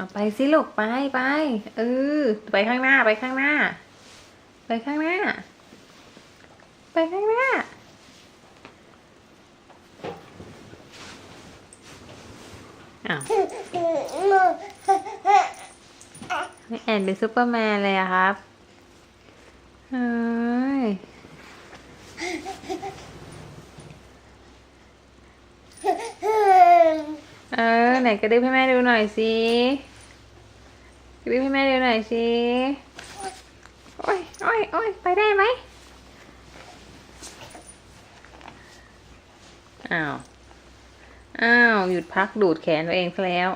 เอาไปสิลูกไปไปเออไปข้างหน้าไปข้างหน้า ไปข้างหน้า ไปข้างหน้า อ้าวไม่แอนเป็นซูเปอร์แมนเลยอะครับเฮ้ยเออ ไหนกระดึ๊บให้แม่ดูหน่อยสิ ระดึบให้แม่ดูหน่อยสิโอ้ยโอ้ยโอ้ยไปได้ไหมอ้าว อ้าว หยุดพักดูดแขนตัวเองซะแล้ว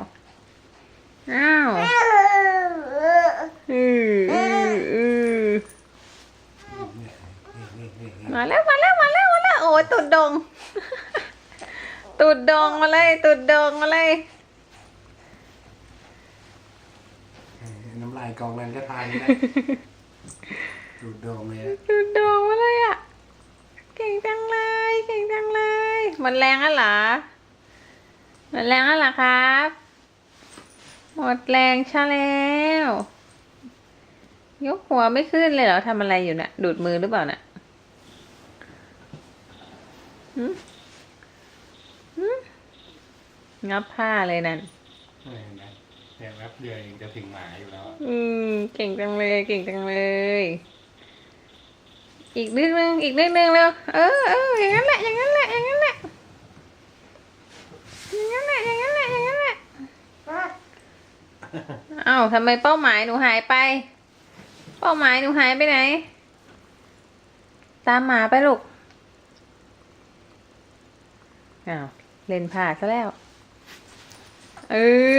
อ้าวอืออืออือมาแล้วมาแล้วมาแล้วมาแล้วโอ้ยตุดดง ตุดดงมาเลยตุดดงมาเลย น้ำลายกองนั้นก็ทานได้ดูดโดมเลยอะตุดดงมาเลยอะเก่งจังเลย เก่งจังเลยมันแรงอะเหรอมันแรงอะเหรอครับ หมดแรงชาแล้ว ยกหัวไม่ขึ้นเลยเหรอทำอะไรอยู่น่ะ ดูดมือหรือเปล่าน่ะหืมหืมงับผ้าเลยนั่น เห็นไหมแป๊บเดียวเองจะถึงหมายอยู่แล้วอะอืม เก่งจังเลย เก่งจังเลย อีกนิดนึง อีกนิดนึงเร็วเออเอออย่างนั้นแหละ อย่างนั้นแหละ อย่างนั้นแหละ อย่างนั้นแหละ อย่างนั้นแหละ อย่างนั้นแหละเอ้าทำไมเป้าหมายหนูหายไป เป้าหมายหนูหายไปไหน ตามหมาไปลูก อ้าว เล่นผ่าซะแล้ว เอ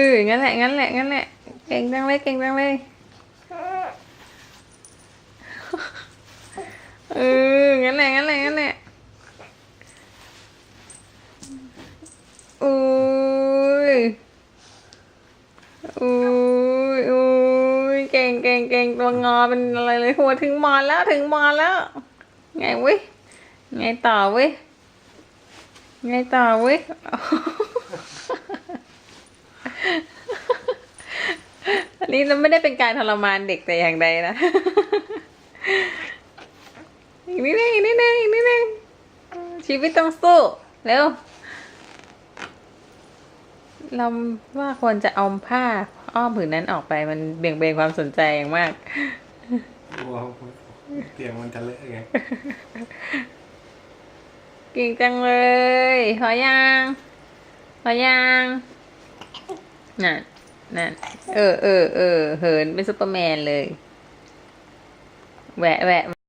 อ งั้นแหละ งั้นแหละ งั้นแหละ เก่งจังเลย เก่งจังเลย เออ งั้นแหละ งั้นแหละ งั้นแหละอุ้ยอุ้ยอุ้ยเก่งเก่งเก่งตัวงอเป็นอะไรเลย หัวถึงมอนแล้ว ถึงมอนแล้ว ไงเว้ยไงต่อเว้ยไงต่อเว้ย อันนี้เราไม่ได้เป็นการทรมานเด็กแต่อย่างใดนะ อีกนิดนึงอีกนิดนึงอีกนิดนึงชีวิตต้องสู้ เร็ว เราว่าควรจะเอาผ้าอ้อมผืนนั้นออกไปมันเบี่ยงเบนความสนใจอย่างมากกลัวเตียงมันจะเลอะไง เก่งจังเลยพอยังพอยังนั่น นั่นเออเออเออเหินเป็นซูเปอร์แมนเลยแหวะแหวะ